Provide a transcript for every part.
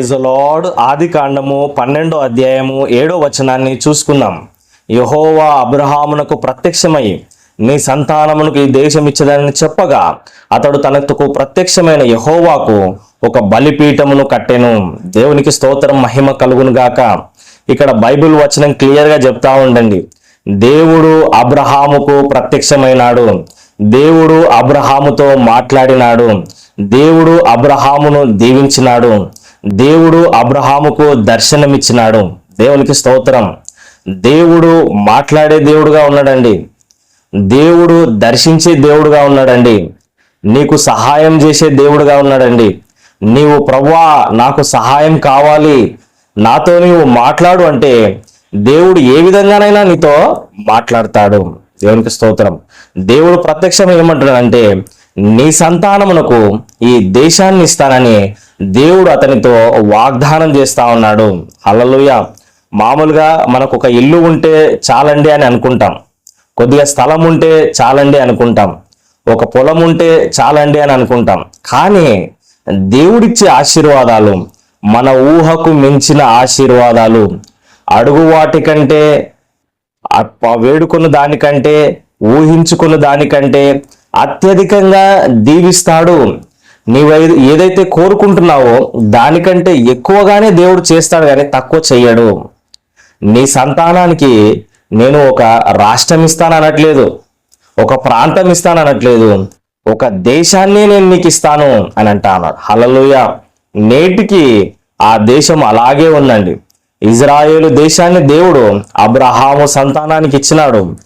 Lord ఆది కాండము పన్నెండో అధ్యాయము ఏడో వచనాన్ని చూసుకుందాం. యహోవా అబ్రహామునకు ప్రత్యక్షమై నీ సంతానమునకు ఈ దేశం ఇచ్చదని చెప్పగా అతడు తనకు ప్రత్యక్షమైన యహోవాకు ఒక బలిపీఠమును కట్టెను. దేవునికి స్తోత్రం మహిమ కలుగును గాక. ఇక్కడ బైబిల్ వచనం క్లియర్గా చెప్తా ఉండండి. దేవుడు అబ్రహాముకు ప్రత్యక్షమైనాడు. దేవుడు అబ్రహాముతో మాట్లాడినాడు. దేవుడు అబ్రహామును దీవించినాడు. దేవుడు అబ్రహాముకు దర్శనమిచ్చినాడు. దేవునికి స్తోత్రం. దేవుడు మాట్లాడే దేవుడుగా ఉన్నాడండి. దేవుడు దర్శించే దేవుడుగా ఉన్నాడండి. నీకు సహాయం చేసే దేవుడుగా ఉన్నాడండి. నీవు ప్రవ్వా నాకు సహాయం కావాలి. నాతో నీవు మాట్లాడు అంటే దేవుడు ఏ విధంగానైనా నీతో మాట్లాడతాడు. దేవునికి స్తోత్రం. దేవుడు ప్రత్యక్షం ఏమంటున్నాడంటే నీ సంతానమునకు ఈ దేశాన్ని ఇస్తానని దేవుడు అతనితో వాగ్దానం చేస్తా ఉన్నాడు. హల్లెలూయ. మామూలుగా మనకు ఒక ఇల్లు ఉంటే చాలండి అని అనుకుంటాం. కొద్దిగా స్థలం ఉంటే చాలండి అనుకుంటాం. ఒక పొలం ఉంటే చాలండి అని అనుకుంటాం. కానీ దేవుడిచ్చే ఆశీర్వాదాలు మన ఊహకు మించిన ఆశీర్వాదాలు అడుగు వాటి కంటే వేడుకున్న దానికంటే ఊహించుకున్న దానికంటే అత్యధికంగా దీవిస్తాడు. నీవు ఏదైతే కోరుకుంటున్నావో దానికంటే ఎక్కువగానే దేవుడు చేస్తాడు కానీ తక్కువ చెయ్యడు. నీ సంతానానికి నేను ఒక రాష్ట్రం ఇస్తాను అనట్లేదు. ఒక ప్రాంతం ఇస్తాను అనట్లేదు. ఒక దేశాన్ని నేను నీకు ఇస్తాను అని అంటా అన్నాడు. హలలుయ నేటికి ఆ దేశం అలాగే ఉందండి. ఇజ్రాయేలు దేశాన్ని దేవుడు అబ్రహాము సంతానానికి ఇచ్చినాడు.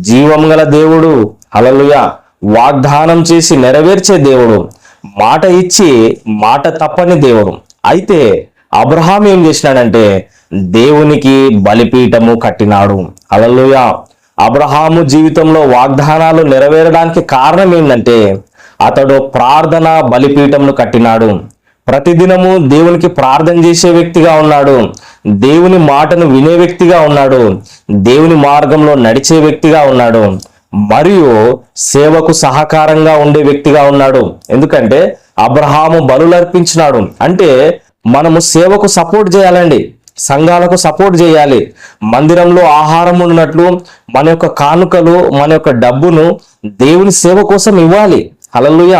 జీవం గల దేవుడు హలలుయ వాగ్దానం చేసి నెరవేర్చే దేవుడు. మాట ఇచ్చి మాట తప్పని దేవుడు. అయితే అబ్రహాం ఏం చేసినాడంటే దేవునికి బలిపీఠము కట్టినాడు. హల్లెలూయ. అబ్రహాము జీవితంలో వాగ్దానాలు నెరవేరడానికి కారణం ఏంటంటే అతడు ప్రార్థన బలిపీఠమును కట్టినాడు. ప్రతిదినము దేవునికి ప్రార్థన చేసే వ్యక్తిగా ఉన్నాడు. దేవుని మాటను వినే వ్యక్తిగా ఉన్నాడు. దేవుని మార్గంలో నడిచే వ్యక్తిగా ఉన్నాడు. మరియు సేవకు సహకారంగా ఉండే వ్యక్తిగా ఉన్నాడు. ఎందుకంటే అబ్రహాము బలులర్పించినాడు. అంటే మనము సేవకు సపోర్ట్ చేయాలండి. సంఘాలకు సపోర్ట్ చేయాలి. మందిరంలో ఆహారం ఉన్నట్లు మన యొక్క కానుకలు మన యొక్క డబ్బును దేవుని సేవ కోసం ఇవ్వాలి. హల్లెలూయ.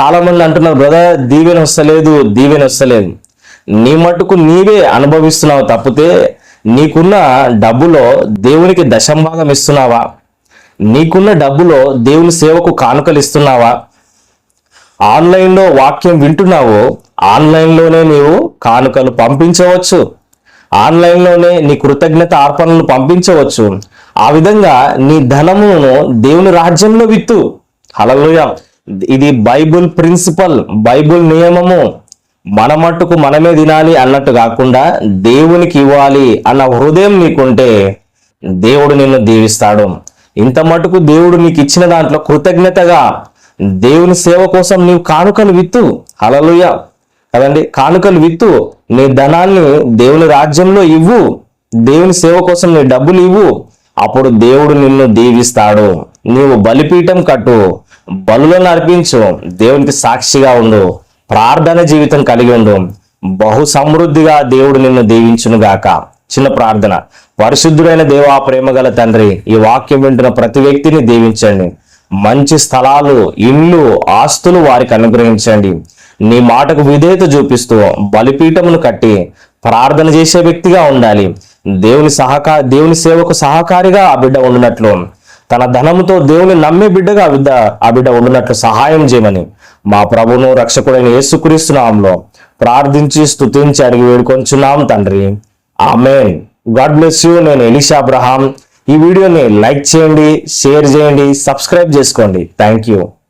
చాలా మంది అంటున్నారు బ్రదర్ దీవెన వస్తలేదు దీవెన వస్తలేదు. నీ మట్టుకు నీవే అనుభవిస్తున్నావు తప్పితే నీకున్న డబ్బులో దేవునికి దశంభాగం ఇస్తున్నావా? నీకున్న డబ్బులో దేవుని సేవకు కానుకలు ఇస్తున్నావా? ఆన్లైన్లో వాక్యం వింటున్నావో ఆన్లైన్లోనే నీవు కానుకలు పంపించవచ్చు. ఆన్లైన్లోనే నీ కృతజ్ఞత అర్పణలు పంపించవచ్చు. ఆ విధంగా నీ ధనమును దేవుని రాజ్యంలో విత్తు. హల్లెలూయా. ఇది బైబుల్ ప్రిన్సిపల్ బైబుల్ నియమము. మన మట్టుకు మనమే తినాలి అన్నట్టు కాకుండా దేవునికి ఇవ్వాలి అన్న హృదయం నీకుంటే దేవుడు నిన్ను దీవిస్తాడు. ఇంత మటుకు దేవుడు నీకు ఇచ్చిన దాంట్లో కృతజ్ఞతగా దేవుని సేవ కోసం నీవు కానుకలు విత్తు. అలలుయ కదండి? కానుకలు విత్తు. నీ ధనాన్ని దేవుని రాజ్యంలో ఇవ్వు. దేవుని సేవ కోసం నీ డబ్బులు ఇవ్వు. అప్పుడు దేవుడు నిన్ను దీవిస్తాడు. నీవు బలిపీఠం కట్టు. బలులను అర్పించు. దేవునికి సాక్షిగా ఉండు. ప్రార్థన జీవితం కలిగి ఉండు. బహు సమృద్ధిగా దేవుడు నిన్ను దీవించునుగాక. చిన్న ప్రార్థన. పరిశుద్ధుడైన దేవా ప్రేమగల తండ్రి ఈ వాక్యం వింటున్న ప్రతి వ్యక్తిని దీవించండి. మంచి స్థలాలు ఇండ్లు ఆస్తులు వారికి అనుగ్రహించండి. నీ మాటకు విధేయత చూపిస్తూ బలిపీఠమును కట్టి ప్రార్థన చేసే వ్యక్తిగా ఉండాలి. దేవుని సహకా దేవుని సేవకు సహకారిగా ఆ బిడ్డ ఉండినట్లు. తన ధనముతో దేవుని నమ్మే బిడ్డగా బిడ్డ ఆ బిడ్డ ఉండినట్లు సహాయం చేయమని మా ప్రభును రక్షకుడైన యేసుక్రీస్తునాంలో ప్రార్థించి స్తుతించి అడిగి వేడుకొంచున్నాం తండ్రి. ఆమెన్ గాడ్ బ్లెస్ యూ నేను ఎలిషా అబ్రహాం. ఈ వీడియోని లైక్ చేయండి షేర్ చేయండి సబ్స్క్రైబ్ చేసుకోండి. Thank you